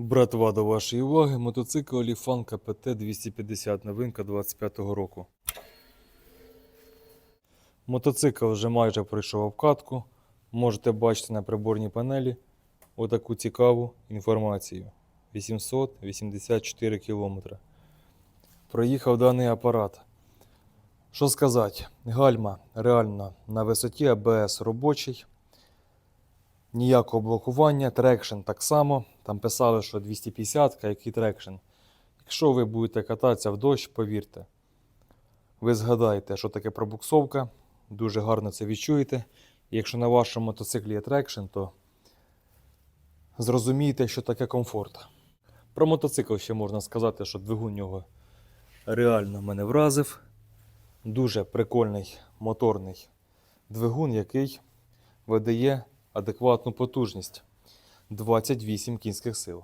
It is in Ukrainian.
Братва, до вашої уваги, мотоцикл Оліфан КПТ 250, новинка 25-го року. Мотоцикл вже майже пройшов обкатку. Можете бачити на приборній панелі отаку цікаву інформацію. 884 км. Проїхав даний апарат. Що сказати? Гальма реально на висоті, АБС робочий. Ніякого блокування, трекшн так само. Там писали, що 250, який трекшн. Якщо ви будете кататися в дощ, повірте, ви згадаєте, що таке пробуксовка, дуже гарно це відчуєте. Якщо на вашому мотоциклі є трекшн, то зрозумієте, що таке комфорт. Про мотоцикл ще можна сказати, що двигун нього реально мене вразив. Дуже прикольний моторний двигун, який видає адекватну потужність 28 кінських сил.